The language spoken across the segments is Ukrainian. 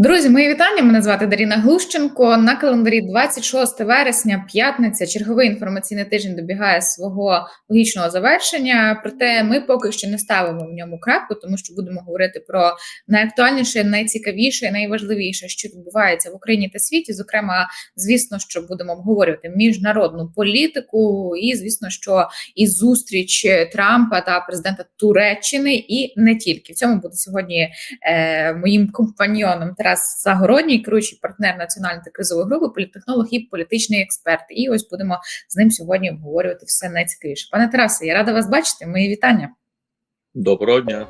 Друзі, мої вітання. Мене звати Даріна Глущенко. На календарі 26 вересня, п'ятниця, черговий інформаційний тиждень добігає свого логічного завершення. Проте ми поки що не ставимо в ньому крапку, тому що будемо говорити про найактуальніше, найцікавіше, найважливіше, що відбувається в Україні та світі. Зокрема, звісно, що будемо обговорювати міжнародну політику, і звісно, що і зустріч Трампа та президента Туреччини, і не тільки в цьому буде сьогодні е, моїм компаньйоном. Тарас Загородній, керуючий партнер національної та кризової групи, політтехнолог і політичний експерт. І ось будемо з ним сьогодні обговорювати все найцікавіше. Пане Тарасе, я рада вас бачити. Мої вітання. Доброго дня.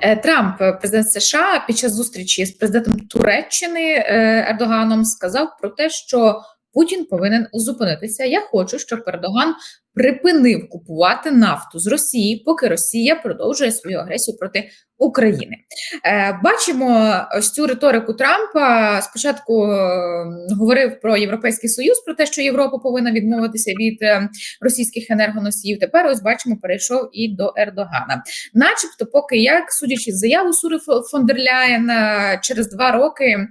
Е, Трамп, президент США, під час зустрічі з президентом Туреччини е, Ердоганом сказав про те, що Путін повинен зупинитися. Я хочу, щоб Ердоган припинив купувати нафту з Росії, поки Росія продовжує свою агресію проти України. Е, Бачимо ось цю риторику Трампа. Спочатку е, говорив про європейський союз, про те, що Європа повинна відмовитися від е, російських енергоносіїв. Тепер ось бачимо, перейшов і до Ердогана. Начебто, поки як судячи з заяву Сури фон Ляєн, через два роки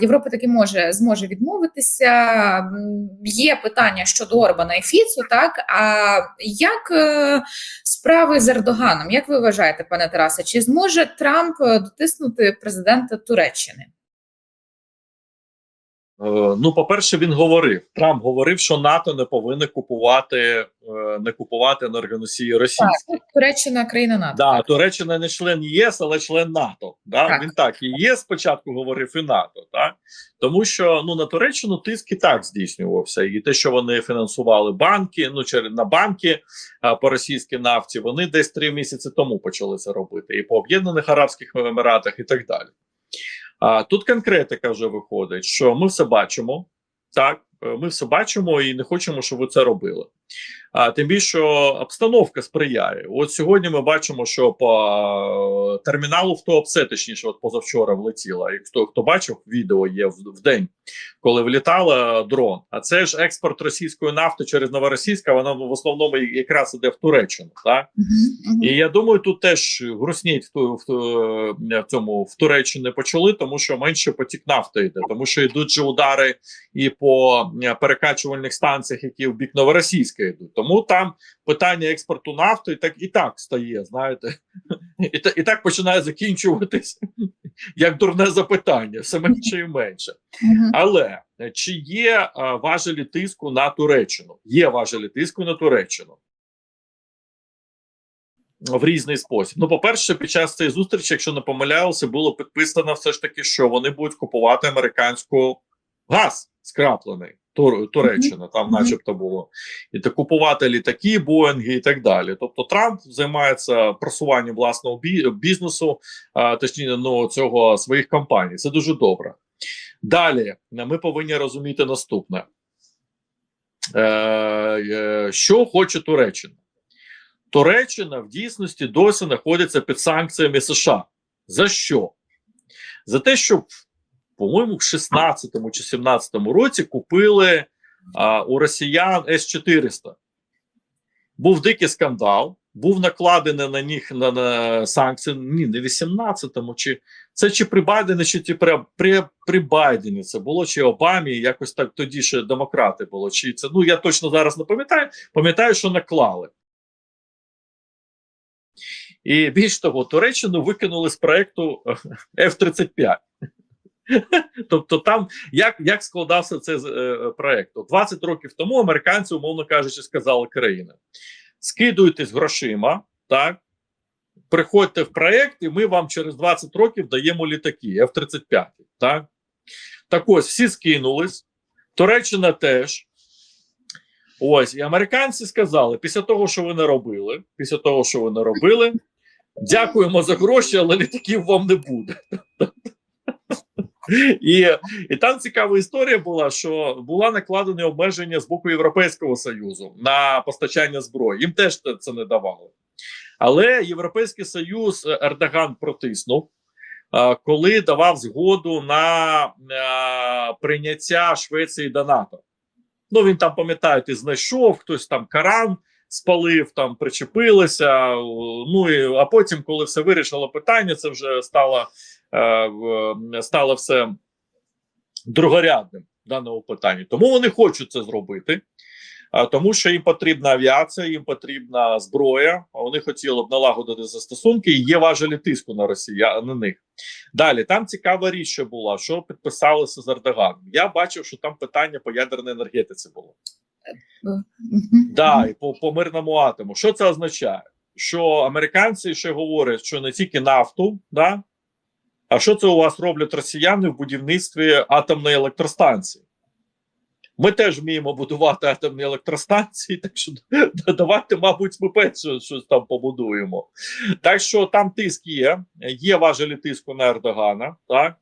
Європа таки може зможе відмовитися. Є питання щодо Орбана і Фіцу, так а як справи з Ердоганом? Як ви вважаєте, пане Тарасе? Чи зможе Трамп е, дотиснути президента Туреччини? Е, Ну, по-перше, він говорив. Трамп говорив, що НАТО не повинне купувати е, не купувати енергоносії російські. Так, Туреччина країна НАТО. Да, Туреччина не член ЄС, але член НАТО. Да? Так. Він так і ЄС спочатку говорив, і НАТО. Так? Тому що ну на Туреччину тиск і так здійснювався. І те, що вони фінансували банки, ну через на банки а, по російській нафті, вони десь три місяці тому почали це робити, і по Об'єднаних Арабських Еміратах, і так далі. А тут конкретика вже виходить, що ми все бачимо. Так, ми все бачимо і не хочемо, щоб ви це робили. А тим більше обстановка сприяє. От сьогодні ми бачимо, що по е, терміналу в ТОПСЕ, точніше, от позавчора влетіла. І хто хто бачив, відео є в, в день, коли влітала дрон. А це ж експорт російської нафти через Новоросійська, вона в основному якраз іде в Туреччину. Так? Мгм, мгм. І я думаю, тут теж грустніть в, в, в цьому в Туреччині почали, тому що менше потік нафти йде, тому що йдуть же удари і по е, перекачувальних станціях, які в бік Новоросійська йдуть. Тому там питання експорту нафти і так і так стає. Знаєте, і, і так починає закінчуватись як дурне запитання, все менше і менше. Але е, чи є е, важелі тиску на Туреччину? Є важелі тиску на Туреччину. В різний спосіб. Ну, по-перше, під час цієї зустрічі, якщо не помиляюся, було підписано все ж таки, що вони будуть купувати американську газ скраплений. Тур, Туреччина, там, начебто, було і та купувати літаки, Боїнги і так далі. Тобто, Трамп займається просуванням власного бі- бізнесу, а, точніше, ну цього своїх компаній. Це дуже добре. Далі ми повинні розуміти наступне: е, е, що хоче Туреччина? Туреччина в дійсності досі знаходиться під санкціями США. За що? За те, що, по-моєму, в 16-му чи 17-му році купили а, у росіян С-400. Був дикий скандал, був накладений на них на, на санкції. Ні, не в 18-му, чи це чи при Байдені, чи при, при, при Байдені це було, чи Обамі, якось так тоді ще демократи було. Чи це ну я точно зараз не пам'ятаю. Пам'ятаю, що наклали. І більш того, Туреччину викинули з проекту F-35. Тобто, там як як складався цей е, проект? 20 років тому американці, умовно кажучи, сказали країни: скидуйтесь грошима, так, приходьте в проект, і ми вам через 20 років даємо літаки F-35. Так? так ось всі скинулись, Туреччина теж. Ось, і американці сказали: після того, що ви не робили, після того, що ви не робили, дякуємо за гроші, але літаків вам не буде. І, і там цікава історія була, що була накладені обмеження з боку Європейського Союзу на постачання зброї. Їм теж це- не давали. Але Європейський Союз е, Ердоган протиснув, е, коли давав згоду на е, прийняття Швеції до НАТО. Ну він там, пам'ятаєте, знайшов хтось там Каран спалив, там причепилися. Ну і а потім, коли все вирішило питання, це вже стало, е, стало все другорядним в даному питанні. Тому вони хочуть це зробити. Тому що їм потрібна авіація, їм потрібна зброя. Вони хотіли б налагодити застосунки, і є важелі тиску на Росія на них. Далі там цікава річ, що була, що підписалися з Ердоганом. Я бачив, що там питання по ядерній енергетиці було. Да, по, по мирному атому. Що це означає? Що американці ще говорять, що не тільки нафту, да, а що це у вас роблять росіяни в будівництві атомної електростанції? Ми теж вміємо будувати атомні електростанції, так що давайте, мабуть, ми перше щось там побудуємо. Так що там тиск є, є важелі тиску на Ердогана, так.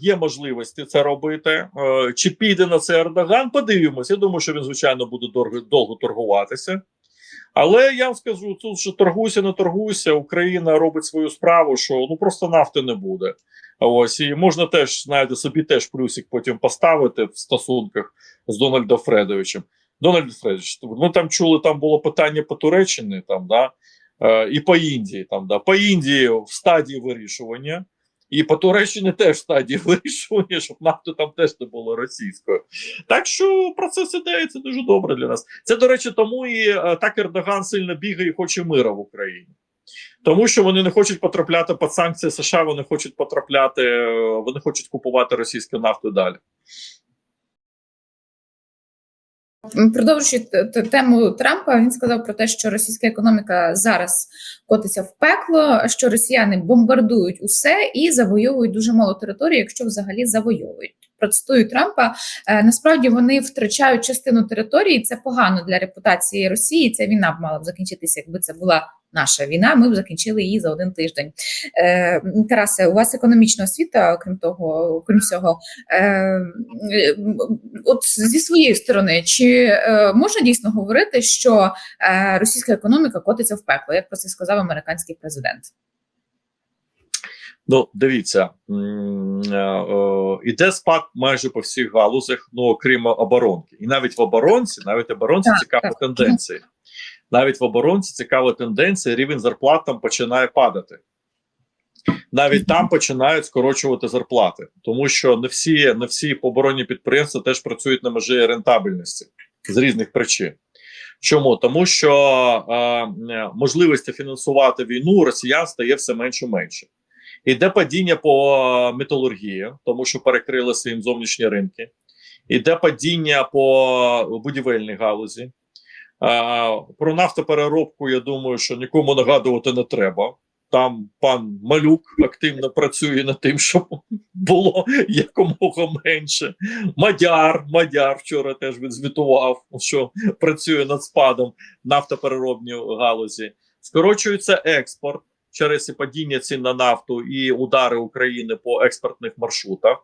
Є можливості це робити. Е, чи піде на це Ердоган? Подивимося. Я думаю, що він, звичайно, буде довго, торгуватися. Але я вам скажу, тут що торгуйся, не торгуйся, Україна робить свою справу, що ну просто нафти не буде. Ось і можна теж знаєте, собі теж плюсик потім поставити в стосунках з Дональдом Фредовичем. Дональд Фредович, ми там чули, там було питання по Туреччині, там да е, і по Індії. Там да по Індії в стадії вирішування. І по Туреччині теж стадії вирішування, щоб нафту там теж не було російською. Так що процес іде, і це дуже добре для нас. Це, до речі, тому і е, так Ердоган сильно бігає і хоче мира в Україні. Тому що вони не хочуть потрапляти під санкції США, вони хочуть потрапляти, е, вони хочуть купувати російську нафту далі. Продовжуючи тему Трампа, він сказав про те, що російська економіка зараз котиться в пекло, що росіяни бомбардують усе і завойовують дуже мало території, якщо взагалі завойовують. Процитую Трампа. е, Насправді вони втрачають частину території. Це погано для репутації Росії. Ця війна б мала б закінчитися, якби це була наша війна. Ми б закінчили її за один тиждень. Е, Тарасе, у вас економічна освіта, окрім того, окрім всього. Е, от зі своєї сторони, чи е, можна дійсно говорити, що е, російська економіка котиться в пекло, як про це сказав американський президент? Ну, дивіться, е, е, іде спад майже по всіх галузях, ну окрім оборонки. І навіть в оборонці, навіть в оборонці Так, цікава тенденція. Навіть в оборонці цікава тенденція, рівень зарплат там починає падати. Навіть там починають скорочувати зарплати, тому що не всі, не всі оборонні підприємства теж працюють на межі рентабельності з різних причин. Чому? Тому що е, можливості фінансувати війну росіян стає все менше і менше. Іде падіння по металургії, тому що перекрилися їм зовнішні ринки. Іде падіння по будівельній галузі. Про нафтопереробку, я думаю, що нікому нагадувати не треба. Там пан Малюк активно працює над тим, щоб було якомога менше. Мадяр, Мадяр вчора теж відзвітував, що працює над спадом нафтопереробній галузі. Скорочується експорт через і падіння цін на нафту і удари України по експортних маршрутах.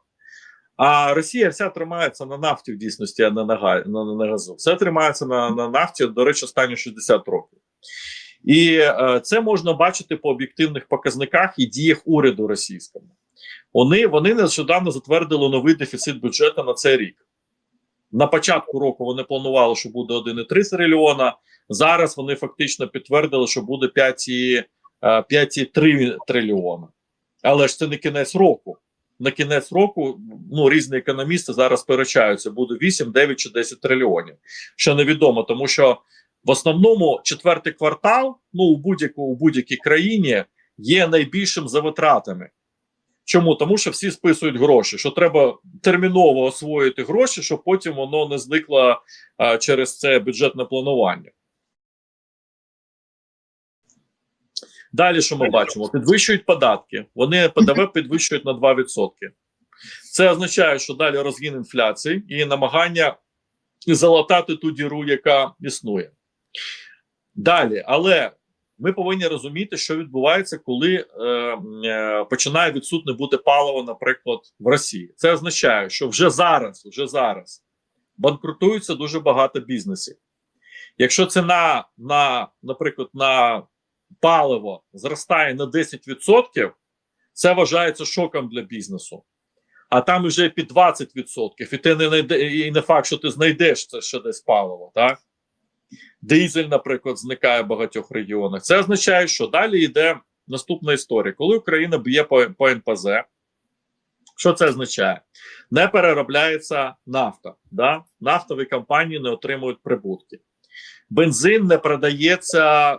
А Росія вся тримається на нафті в дійсності, а не на, на, на, на газу. Все тримається на, на нафті, до речі, останні 60 років. І е, це можна бачити по об'єктивних показниках і діях уряду російському. Вони, вони нещодавно затвердили новий дефіцит бюджету на цей рік. На початку року вони планували, що буде 1,3 трильйона. Зараз вони фактично підтвердили, що буде 5,3 е, 5,3 трильйона. Але ж це не кінець року. На кінець року ну різні економісти зараз сперечаються, буде 8, 9 чи 10 трильйонів. Що невідомо, тому що в основному четвертий квартал, ну у будь-яку у будь-якій країні є найбільшим за витратами. Чому? Тому що всі списують гроші, що треба терміново освоїти гроші, щоб потім воно не зникло а, через це бюджетне планування. Далі, що ми бачимо? Підвищують податки. Вони ПДВ підвищують на 2%. Це означає, що далі розгін інфляції і намагання залатати ту діру, яка існує. Далі, але ми повинні розуміти, що відбувається, коли е, е, починає відсутне бути паливо, наприклад, в Росії. Це означає, що вже зараз, вже зараз банкрутується дуже багато бізнесів. Якщо ціна на, наприклад, на паливо зростає на 10%, це вважається шоком для бізнесу. А там вже під 20%, і ти не знайде, і не факт, що ти знайдеш це ще десь паливо, так? Дизель, наприклад, зникає в багатьох регіонах. Це означає, що далі йде наступна історія. Коли Україна б'є по, по НПЗ, що це означає? Не переробляється нафта. Да? Нафтові компанії не отримують прибутки. Бензин не продається,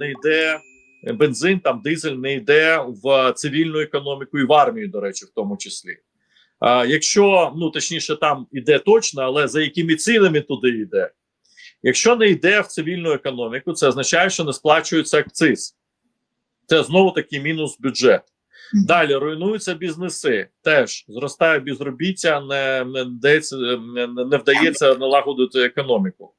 не йде. Бензин, там дизель не йде в цивільну економіку і в армію, до речі, в тому числі. А, якщо, ну точніше, там іде точно, але за якими цінами туди йде? Якщо не йде в цивільну економіку, це означає, що не сплачується акциз. Це знову таки мінус бюджет. Далі руйнуються бізнеси. Теж зростає безробіття, не, не, вдається, не, не вдається налагодити економіку.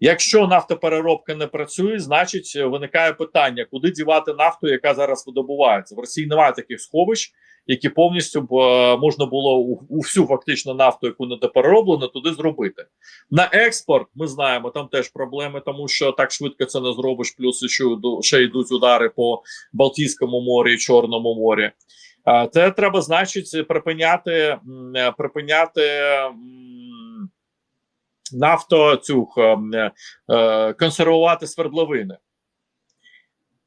Якщо нафтопереробка не працює, значить виникає питання, куди дівати нафту, яка зараз видобувається. В Росії немає таких сховищ, які повністю б е, можна було у, у всю фактично нафту, яку не перероблено, туди зробити. На експорт ми знаємо, там теж проблеми, тому що так швидко це не зробиш. Плюс ще, ще йдуть удари по Балтійському морі, і Чорному морі. А, Це треба, значить, припиняти, е, припиняти нафто цю е, е, консервувати свердловини.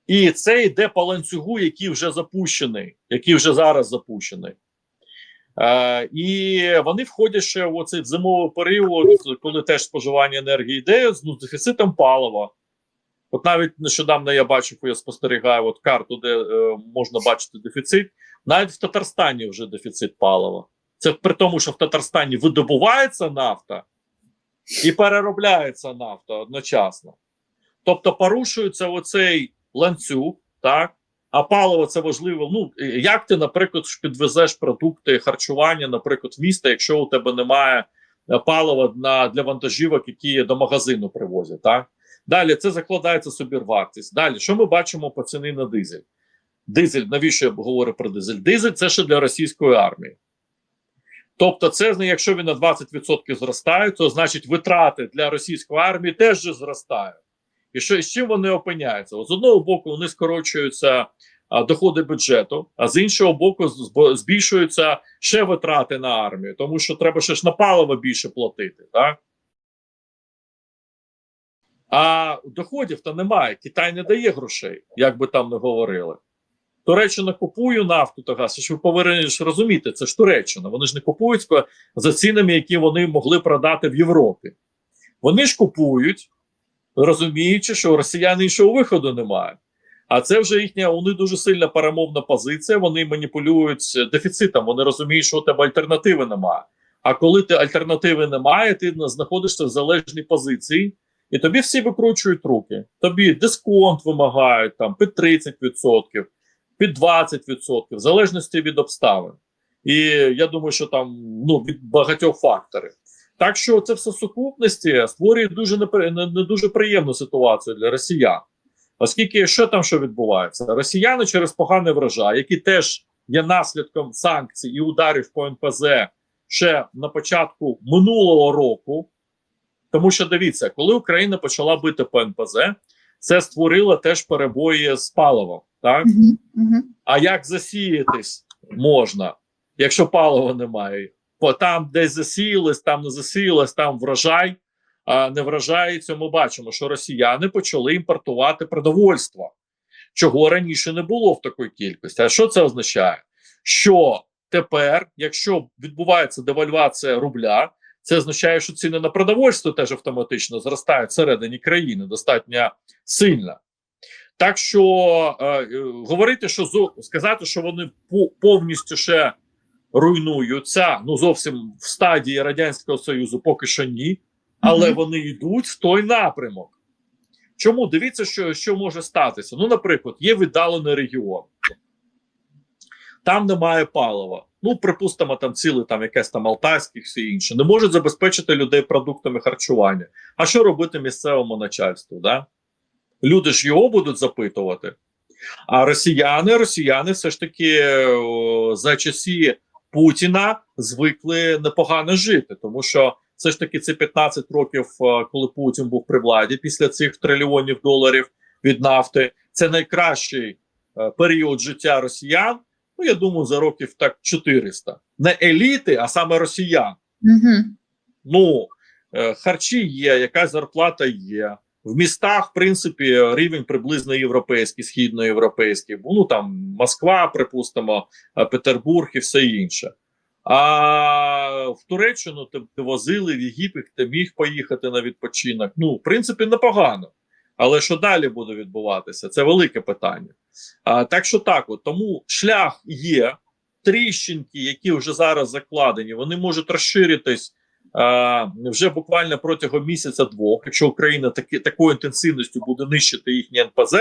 І це йде по ланцюгу, який вже запущений, який вже зараз запущений. Е, і вони входять ще в оцей зимовий період, коли теж споживання енергії йде з ну, з дефіцитом палива. От навіть нещодавно я бачив, я спостерігаю от карту, де е, можна бачити дефіцит. Навіть в Татарстані вже дефіцит палива. Це при тому, що в Татарстані видобувається нафта і переробляється нафта одночасно. Тобто порушується оцей ланцюг, так? А паливо це важливо. Ну як ти, наприклад, підвезеш продукти харчування, наприклад, в місто, якщо у тебе немає е, палива на, для вантажівок, які до магазину привозять, так? Далі це закладається собівартість. Далі, що ми бачимо по ціни на дизель? Дизель, навіщо я говорю про дизель? Дизель це ще для російської армії. Тобто, це якщо він на 20% зростає, то значить витрати для російської армії теж зростають. І що з чим вони опиняються? З одного боку, вони скорочуються а, доходи бюджету, а з іншого боку, збільшуються ще витрати на армію, тому що треба ще ж на паливо більше платити. Так? А доходів то немає. Китай не дає грошей, як би там не говорили. Туреччина купує нафту та газ. Що ви повинні ж розуміти, це ж Туреччина. Вони ж не купують за цінами, які вони могли продати в Європі. Вони ж купують, розуміючи, що у росіян іншого виходу немає. А це вже їхня вони дуже сильна перемовна позиція. Вони маніпулюють дефіцитом. Вони розуміють, що у тебе альтернативи немає. А коли ти альтернативи немає, ти знаходишся в залежній позиції, і тобі всі викручують руки. Тобі дисконт вимагають там під 30%, під 20%, в залежності від обставин. І я думаю, що там ну від багатьох факторів. Так що це все в сукупності створює дуже не, не дуже приємну ситуацію для росіян. Оскільки що там що відбувається? Росіяни через поганий врожай, який теж є наслідком санкцій і ударів по НПЗ ще на початку минулого року. Тому що дивіться, коли Україна почала бити по НПЗ, це створило теж перебої з паливом. Так? Мгм, мгм. А як засіятись можна, якщо палива немає? Там десь засіялись, там не засіялись, там врожай, а не вражається. Ми бачимо, що росіяни почали імпортувати продовольство, чого раніше не було в такій кількості. А що це означає? Що тепер, якщо відбувається девальвація рубля, це означає, що ціни на продовольство теж автоматично зростають всередині країни достатньо сильно. Так що е, е, говорити, що сказати, що вони повністю ще руйнуються, ну зовсім в стадії Радянського Союзу поки що ні, але Мгм. вони йдуть в той напрямок. Чому? Дивіться, що, що може статися. Ну, наприклад, є віддалений регіон, там немає палива. Ну, припустимо, там ціле там якесь там Алтайське, все інше. Не можуть забезпечити людей продуктами харчування. А що робити місцевому начальству? Да? Люди ж його будуть запитувати. А росіяни, росіяни все ж таки о, за часі Путіна звикли непогано жити, тому що все ж таки це 15 років, е, коли Путін був при владі, після цих трильйонів доларів від нафти. Це найкращий е, період життя росіян. Ну, я думаю, за років так 400. Не еліти, а саме росіян. Мгм. Ну, е, харчі є, якась зарплата є. В містах, в принципі, рівень приблизно європейський, східноєвропейський. Ну там Москва, припустимо, е, Петербург і все інше. А в Туреччину ти, возили в Єгипет, ти міг поїхати на відпочинок. Ну, в принципі, непогано. Але що далі буде відбуватися? Це велике питання. А, Так що так, от тому шлях є, тріщинки, які вже зараз закладені, вони можуть розширитись вже буквально протягом місяця-двох, якщо Україна таки, такою інтенсивністю буде нищити їхні НПЗ,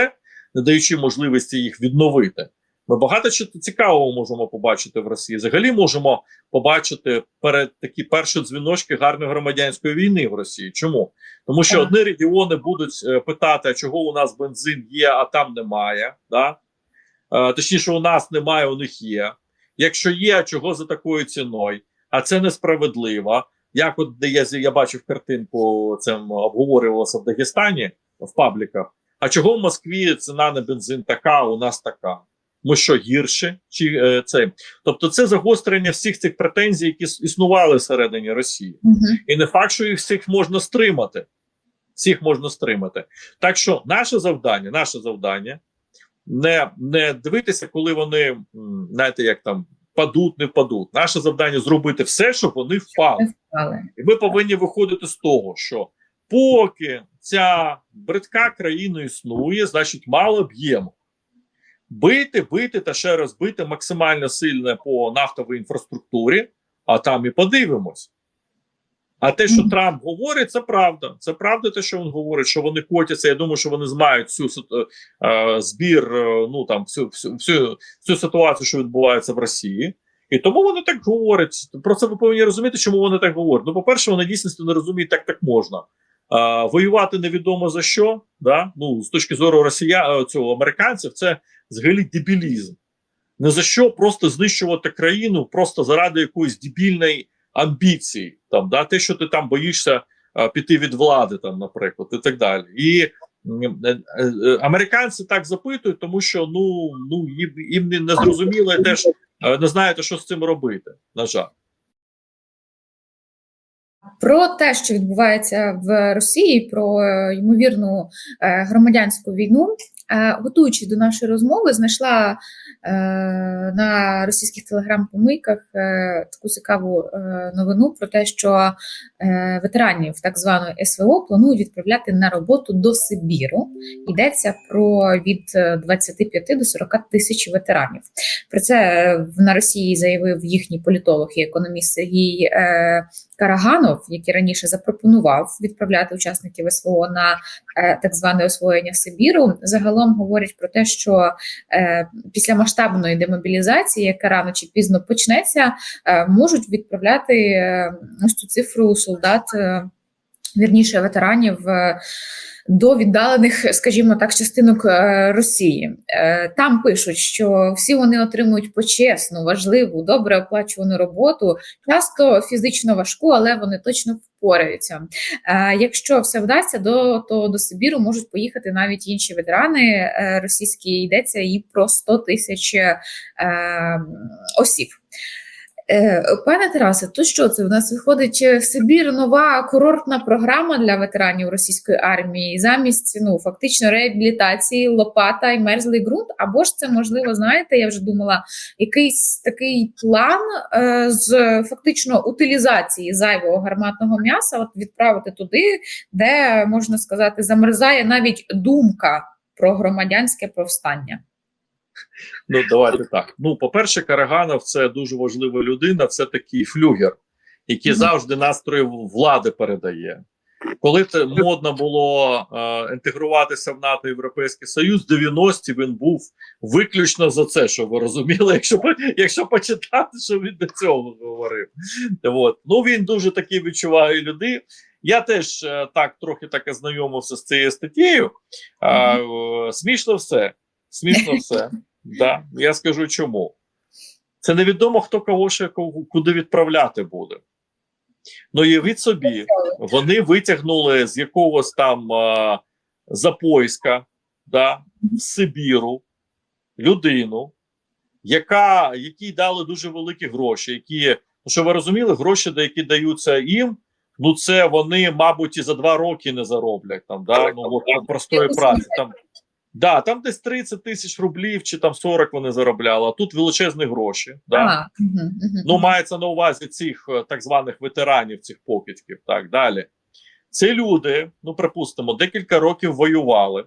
не даючи можливості їх відновити. Ми багато чого цікавого можемо побачити в Росії. Взагалі можемо побачити перед такі перші дзвіночки гарної громадянської війни в Росії. Чому? Тому що одні регіони будуть е, питати, а чого у нас бензин є, а там немає. Да? Е, точніше, у нас немає, у них є. Якщо є, а чого за такою ціною? А це несправедливо. Як от де я, я бачив картинку, це обговорювалося в Дагестані в пабліках. А чого в Москві ціна на бензин така, а у нас така? Ми що гірше? Чи е, це? Тобто, це загострення всіх цих претензій, які існували всередині Росії. Угу. І не факт, що їх всіх можна стримати. Всіх можна стримати. Так що наше завдання, наше завдання не, не дивитися, коли вони, знаєте, як там падуть, не впадуть. Наше завдання зробити все, щоб вони впали. І ми повинні виходити з того, що поки ця бридка країна існує, значить мало б'ємо. Бити, бити та ще раз бити максимально сильне по нафтовій інфраструктурі, а там і подивимось. А те, що Трамп говорить, це правда. Це правда, те, що він говорить, що вони котяться. Я думаю, що вони знають всю е, збір, е, ну там всю, всю, всю, всю ситуацію, що відбувається в Росії. І тому вони так говорять. Про це ви повинні розуміти, чому вони так говорять. Ну, по-перше, вони дійсно не розуміють, так так можна. А, воювати невідомо за що. Да? Ну, з точки зору росія е, цього американців, це взагалі дебілізм. Не за що просто знищувати країну просто заради якоїсь дебільної амбіції. Там, да? Те, що ти там боїшся а, піти від влади, там, наприклад, і так далі. І м, е, е, американці так запитують, тому що ну, ну їм, їм не, зрозуміло теж е, не знаєте, що з цим робити. На жаль. Про те, що відбувається в Росії, про е, ймовірну е, громадянську війну, е, готуючись до нашої розмови, знайшла е, на російських телеграм-помийках е, таку цікаву е, новину про те, що е, ветеранів так званої СВО планують відправляти на роботу до Сибіру. Йдеться про від е, 25 до 40 тисяч ветеранів. Про це е, на Росії заявив їхній політолог і економіст Сергій. Е, Караганов, який раніше запропонував відправляти учасників СВО на е, так зване освоєння Сибіру, загалом говорять про те, що е, після масштабної демобілізації, яка рано чи пізно почнеться, е, можуть відправляти е, ось цю цифру солдат, е, вірніше ветеранів. е, до віддалених, скажімо так, частинок е, Росії Е, там пишуть, що всі вони отримують почесну, важливу, добре оплачувану роботу, часто фізично важку, але вони точно впораються. Е, Якщо все вдасться, до то до Сибіру можуть поїхати навіть інші ветерани російські. Йдеться і про 100 тисяч осіб. Е, Пане Тарасе, то що це? У нас виходить е, Сибір нова курортна програма для ветеранів російської армії замість ну фактично реабілітації, лопата і мерзлий ґрунт. Або ж це можливо, знаєте, я вже думала, якийсь такий план е, з фактично утилізації зайвого гарматного м'яса, от відправити туди, де можна сказати, замерзає навіть думка про громадянське повстання. Ну, давайте так. Ну, по-перше, Караганов це дуже важлива людина, це такий флюгер, який завжди настрої влади передає. Коли це модно було е, інтегруватися в НАТО Європейський Союз, 90-ті він був виключно за це, що ви розуміли, якщо, якщо почитати, що він до цього говорив. От. Ну він дуже такий відчуває людей. Я теж е, так трохи так ознайомився з цією статтєю. А, е, смішно все. Смішно все. Да, я скажу чому. Це невідомо, хто кого ще куди відправляти буде. Ну, уявіть собі, вони витягнули з якогось там а, запойська да, з Сибіру людину, яка, якій дали дуже великі гроші, які, ну, що ви розуміли, гроші, які даються їм, Ну це вони, мабуть, і за два роки не зароблять там, да? ну, от, простої праці. Там, да, там десь 30 тисяч рублів чи там 40 вони заробляли, а тут величезні гроші. Да? А, угу, угу. Ну, мається на увазі цих е, так званих ветеранів, цих покидьків. Так далі. Це люди, ну припустимо, декілька років воювали,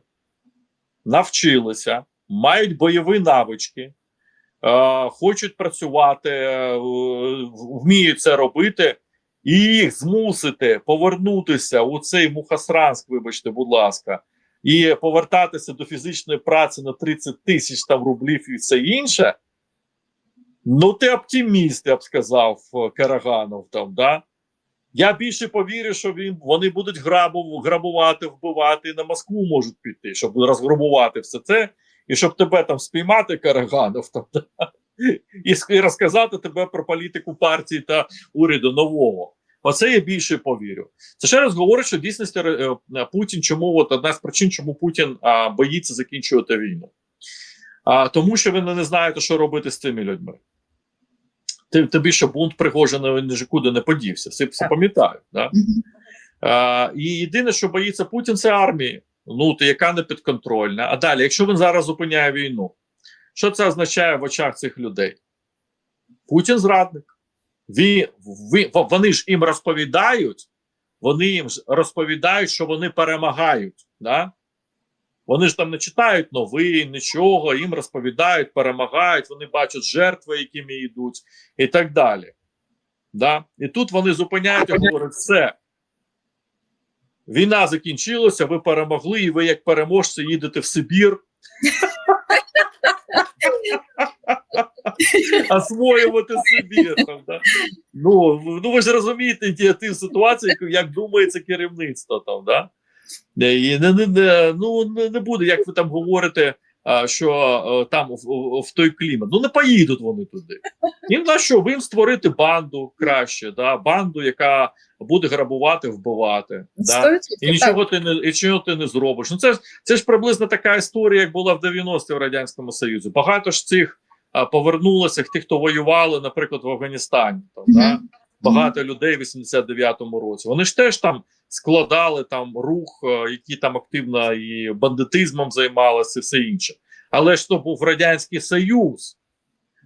навчилися, мають бойові навички, е, хочуть працювати, е, вміють це робити, і їх змусити повернутися у цей Мухасранськ, вибачте, будь ласка, і повертатися до фізичної праці на 30 тисяч там рублів і все інше. Ну, ти оптиміст, я б сказав, е, Караганов там, да? Я більше повірю, що він, вони будуть грабу, грабувати, вбивати на Москву можуть піти, щоб розграбувати все це, і щоб тебе там спіймати, Караганов, там, да? і, і розказати тебе про політику партії та уряду нового. Оце я більше повірю. Це ще раз говорить, що дійсності е, е, Путін, чому от одна з причин, чому Путін а, боїться закінчувати війну. А, тому що ви не знаєте, що робити з цими людьми. Ти- Тобі що бунт Пригожина він нікуди не подівся, всі, всі пам'ятають. Да? А, і єдине, що боїться Путін, це армії, ну то яка не підконтрольна. А далі, якщо він зараз зупиняє війну, що це означає в очах цих людей? Путін зрадник. Ві, ви, вони ж їм розповідають, вони їм розповідають, що вони перемагають. Да? Вони ж там не читають новин, нічого, їм розповідають, перемагають, вони бачать жертви, якими йдуть, і так далі. Да? І тут вони зупиняють і говорять: все. Війна закінчилася, ви перемогли, і ви, як переможці, їдете в Сибір. Освоювати собі. Там, да? ну, ну ви ж розумієте ті, ті ситуації, як думається керівництво там, да? І не, не, не, ну, не, буде, як ви там говорите, що там в, в- той клімат. Ну не поїдуть вони туди. Їм на що? Ви їм створити банду краще, да? банду, яка буде грабувати, вбивати. Да? І нічого ти не і чого ти не зробиш. Ну це ж це ж приблизно така історія, як була в 90-ті в радянському Союзі. Багато ж цих повернулося тих, хто воювали, наприклад, в Афганістані. Там, да? Багато людей в 89-му році. Вони ж теж там складали там рух, е, які там активно і бандитизмом займалися, і все інше. Але ж то був радянський союз.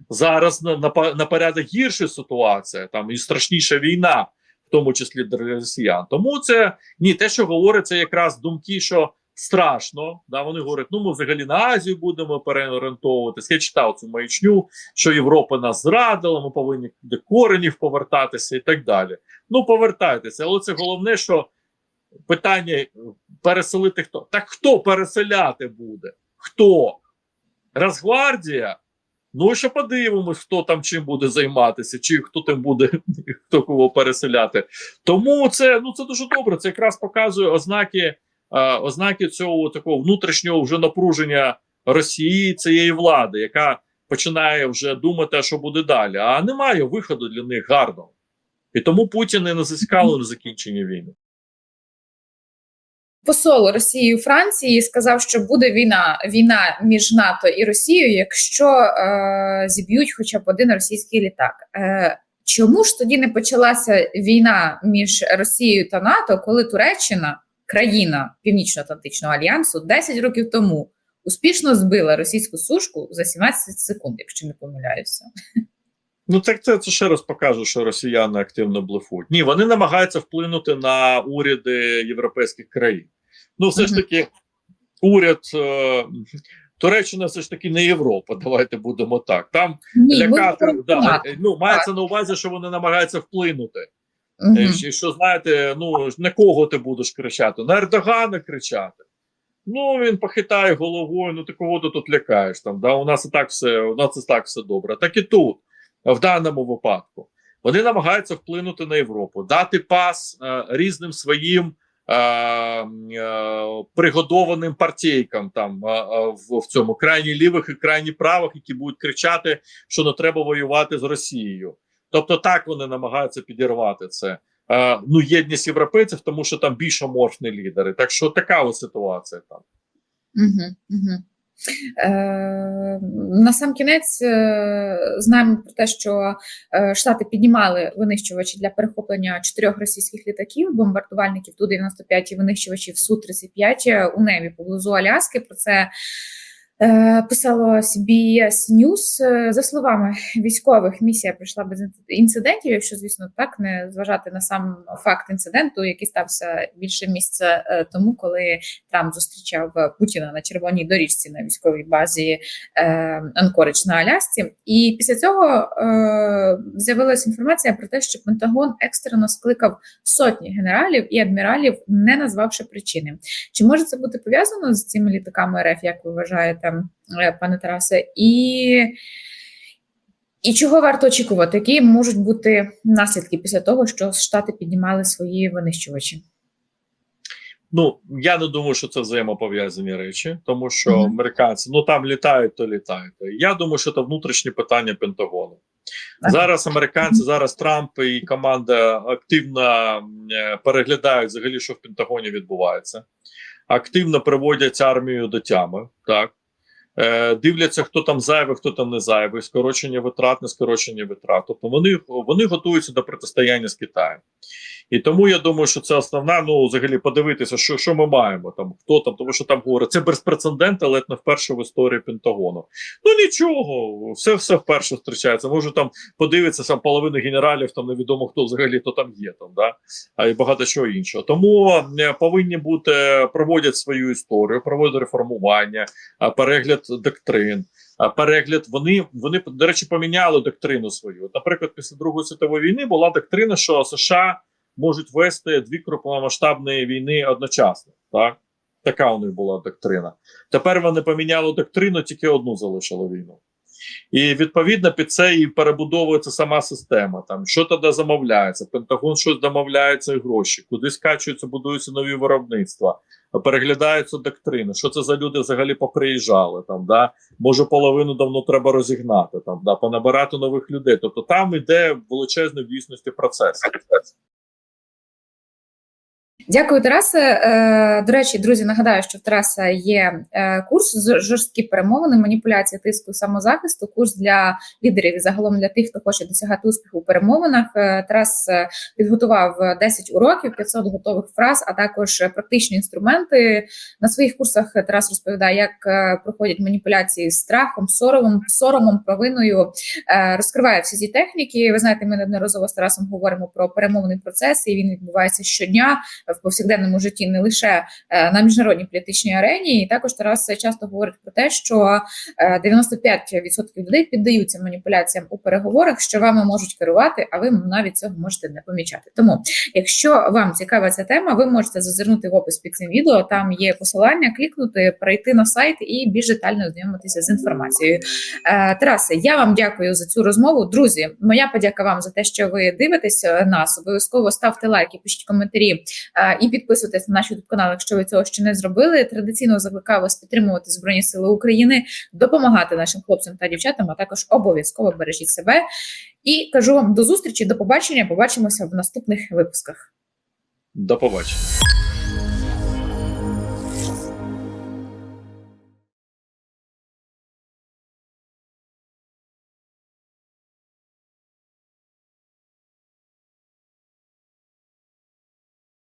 Зараз на, на, на порядок гірша ситуація, там і страшніша війна, в тому числі для росіян. Тому це ні, те, що говорить, це якраз думки, що страшно. Да, вони говорять, ну ми взагалі на Азію будемо переорієнтовуватися. Я читав цю маячню, що Європа нас зрадила, ми повинні до коренів повертатися і так далі. Ну, повертайтеся, але це головне, що питання е, переселити хто? Так хто переселяти буде? Хто? Росгвардія? Ну, ще подивимось, хто там чим буде займатися, чи хто там буде, хто кого переселяти. Тому це ну це дуже добре. Це якраз показує ознаки, ознаки цього такого внутрішнього вже напруження Росії цієї влади, яка починає вже думати, що буде далі. А немає виходу для них гарного. І тому Путін і не зацікавлений закінчення війни. посол Росії у Франції сказав, що буде війна війна між НАТО і Росією, якщо е, зіб'ють хоча б один російський літак. Е, чому ж тоді не почалася війна між Росією та НАТО, коли Туреччина, країна Північно-Атлантичного альянсу, 10 років тому успішно збила російську сушку за 17 секунд, якщо не помиляюся? Ну, так це, це ще раз покаже, що росіяни активно блефують. Ні, вони намагаються вплинути на уряди європейських країн. Ну, все ж таки, уряд е, Туреччина все ж таки не Європа. Давайте будемо так. Там Ні, лякати, да, ну мається на увазі, що вони намагаються вплинути. Що- Що знаєте, ну на кого ти будеш кричати? На Ердогана кричати. Ну він похитає головою. Ну ти кого ти тут лякаєш? Там да у нас і так все, у нас і так все добре. Так і тут, в даному випадку, вони намагаються вплинути на Європу, дати пас е, різним своїм е, е, пригодованим партійкам там е, е, в, в цьому крайні лівих і крайні правих, які будуть кричати, що не треба воювати з Росією. Тобто так вони намагаються підірвати це. Е, ну, єдність європейців, тому що там більш аморфні лідери. Так що така ось ситуація там. Угу, угу. Е, на сам кінець е, знаємо про те, що е, Штати піднімали винищувачі для перехоплення чотирьох російських літаків, бомбардувальників Ту-95 і винищувачів Су-35 у небі поблизу Аляски. Про це Е, Писало CBS News. Е, За словами військових, місія пройшла без інцидентів, якщо, звісно, так не зважати на сам факт інциденту, який стався більше місяця е, тому, коли Трамп зустрічав Путіна на червоній доріжці на військовій базі е, Анкоридж на Алясці. І після цього е, з'явилася інформація про те, що Пентагон екстрено скликав сотні генералів і адміралів, не назвавши причини. Чи може це бути пов'язано з цими літаками РФ, як ви вважаєте, е, пане Тарасе? І, і чого варто очікувати? Які можуть бути наслідки після того, що Штати піднімали свої винищувачі? Ну я не думаю, що це взаємопов'язані речі, тому що Мгм. американці ну там літають, то літають. Я думаю, що це внутрішні питання Пентагону. Зараз американці, зараз Трамп і команда активно е, переглядають взагалі, що в Пентагоні відбувається, активно приводять армію до тями. Так дивляться, хто там зайвий, хто там не зайвий, скорочення витрат, не скорочення витрат. Тобто вони, вони готуються до протистояння з Китаєм. І тому я думаю, що це основна. Ну, взагалі, подивитися, що, що ми маємо там, хто там, тому що там говорить, це безпрецедентно, але не вперше в історії Пентагону. Ну нічого, все все вперше зустрічається. Може там подивитися сам половину генералів, там невідомо хто взагалі то там є, там да а і багато чого іншого. Тому е, повинні бути проводять свою історію, проводять реформування, перегляд доктрин. Перегляд, вони вони до речі поміняли доктрину свою. Наприклад, після Другої світової війни була доктрина, що США можуть вести дві крупномасштабні війни одночасно. Так така у них була доктрина. Тепер вони поміняли доктрину, тільки одну залишили війну. І відповідно під це і перебудовується сама система. Там що тоді замовляється, Пентагон щось домовляється і гроші, куди скачуються, будуються нові виробництва, переглядаються доктрини. Що це за люди взагалі поприїжджали? Там да може половину давно треба розігнати, там да понабирати нових людей. Тобто там іде величезний в дійсності процес. Дякую, Тарасе. Е, До речі, друзі, нагадаю, що в Тараса є е, курс з жорсткі перемовини, маніпуляції тиску самозахисту, курс для лідерів і загалом для тих, хто хоче досягати успіху у перемовинах. Е, Тарас підготував 10 уроків, 500 готових фраз, а також практичні інструменти. На своїх курсах Тарас розповідає, як проходять маніпуляції з страхом, соромом, соромом, провиною. Розкриває всі ці техніки. Ви знаєте, ми неодноразово з Тарасом говоримо про перемовний процес, і він відбувається щодня в повсякденному житті, не лише е, на міжнародній політичній арені. І також Тарас часто говорить про те, що е, 95% людей піддаються маніпуляціям у переговорах, що вами можуть керувати, а ви навіть цього можете не помічати. Тому, якщо вам цікава ця тема, ви можете зазирнути в опис під цим відео. Там є посилання, клікнути, перейти на сайт і більш детально ознайомитися з інформацією. Е, Тарасе, я вам дякую за цю розмову. Друзі, моя подяка вам за те, що ви дивитесь е, нас. Обов'язково ставте лайки, пишіть коментарі е, і підписуйтесь на наш youtube канал, якщо ви цього ще не зробили. Традиційно закликаю вас підтримувати Збройні Сили України, допомагати нашим хлопцям та дівчатам, а також обов'язково бережіть себе. І кажу вам до зустрічі, до побачення. Побачимося в наступних випусках. До побачення.